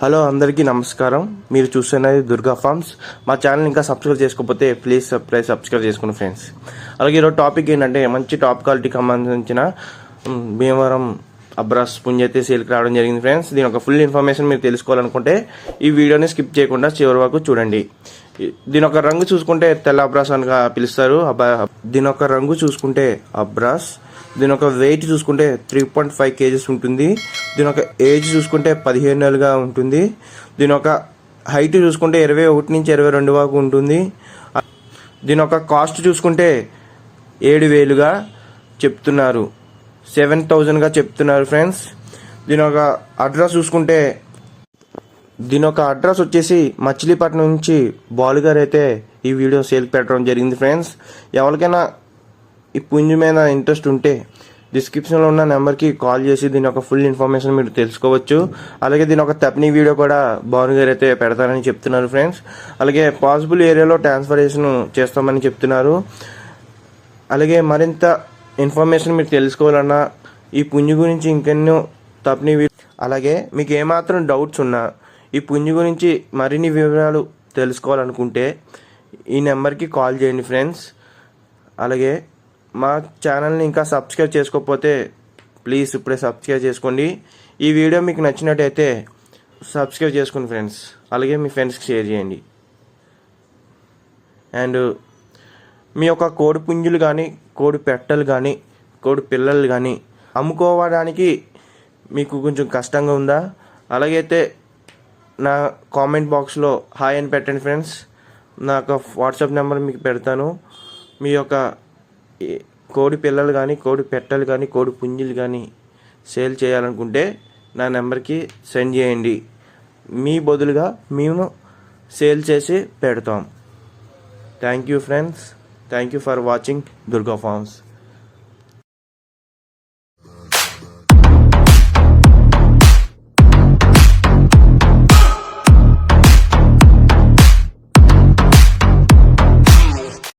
Hello అందరికీ నమస్కారం. మీరు చూస్తున్నది దుర్గా ఫార్మ్స్. మా ఛానల్ ఇంకా సబ్స్క్రైబ్ చేసుకోకపోతే ప్లీజ్ ప్లీజ్ సబ్స్క్రైబ్ చేసుకోండి ఫ్రెండ్స్ అలాగే ఈరోజు టాపిక్ ఏంటంటే మంచి టాప్ క్వాలిటీకి సంబంధించిన భీమవరం అబ్రాస్ పుంజైతే అయితే సేల్కి రావడం జరిగింది ఫ్రెండ్స్. దీని ఒక ఫుల్ ఇన్ఫర్మేషన్ మీరు తెలుసుకోవాలనుకుంటే ఈ వీడియోని స్కిప్ చేయకుండా చివరి వరకు చూడండి. దీని యొక్క రంగు చూసుకుంటే తెల్ల అబ్రాస్ అనగా పిలుస్తారు. దీని యొక్క రంగు చూసుకుంటే అబ్రాస్. దీని ఒక వెయిట్ చూసుకుంటే త్రీ పాయింట్ ఫైవ్ కేజెస్ ఉంటుంది. దీని ఒక ఏజ్ చూసుకుంటే పదిహేను నెలలుగా ఉంటుంది. దీని ఒక హైట్ చూసుకుంటే ఇరవై ఒకటి నుంచి ఇరవై రెండు వరకు ఉంటుంది. దీని యొక్క కాస్ట్ చూసుకుంటే ఏడు వేలుగా చెప్తున్నారు. సెవెన్ థౌజండ్గా చెప్తున్నారు ఫ్రెండ్స్ దీని ఒక అడ్రస్ చూసుకుంటే దీని ఒక అడ్రస్ వచ్చేసి మచిలీపట్నం నుంచి బాలుగారు అయితే ఈ వీడియో సేల్ పెట్టడం జరిగింది ఫ్రెండ్స్ ఎవరికైనా ఈ పుంజు మీద ఇంట్రెస్ట్ ఉంటే డిస్క్రిప్షన్లో ఉన్న నెంబర్కి కాల్ చేసి దీని యొక్క ఫుల్ ఇన్ఫర్మేషన్ మీరు తెలుసుకోవచ్చు. అలాగే దీని ఒక తప్ని వీడియో కూడా భాను అయితే పెడతారని చెప్తున్నారు ఫ్రెండ్స్ అలాగే పాసిబుల్ ఏరియాలో ట్రాన్స్ఫరేషన్ చేస్తామని చెప్తున్నారు. అలాగే మరింత ఇన్ఫర్మేషన్ మీరు తెలుసుకోవాలన్నా ఈ పుంజు గురించి ఇంకెన్నో తప్పని అలాగే మీకు ఏమాత్రం డౌట్స్ ఉన్నా ఈ పుంజు గురించి మరిన్ని వివరాలు తెలుసుకోవాలనుకుంటే ఈ నెంబర్కి కాల్ చేయండి ఫ్రెండ్స్. అలాగే మా ఛానల్ని ఇంకా సబ్స్క్రైబ్ చేసుకోకపోతే ప్లీజ్ ఇప్పుడే సబ్స్క్రైబ్ చేసుకోండి. ఈ వీడియో మీకు నచ్చినట్టయితే సబ్స్క్రైబ్ చేసుకోండి ఫ్రెండ్స్. అలాగే మీ ఫ్రెండ్స్కి షేర్ చేయండి. అండ్ మీ యొక్క కోడి పుంజులు కానీ కోడి పెట్టలు కానీ కోడి పిల్లలు కానీ అమ్ముకోవడానికి మీకు కొంచెం కష్టంగా ఉందా? అలాగైతే నా కామెంట్ బాక్స్లో హాయ్ అని పెట్టండి ఫ్రెండ్స్. నా యొక్క వాట్సాప్ నెంబర్ మీకు పెడతాను. మీ యొక్క కోడి పిల్లలు కానీ కోడి పెట్టలు కానీ కోడి పుంజులు కానీ సేల్ చేయాలనుకుంటే నా నెంబర్కి సెండ్ చేయండి. మీ బదులుగా మేము సేల్ చేసి పెడతాం. Thank you friends. Thank you for watching Durga Farms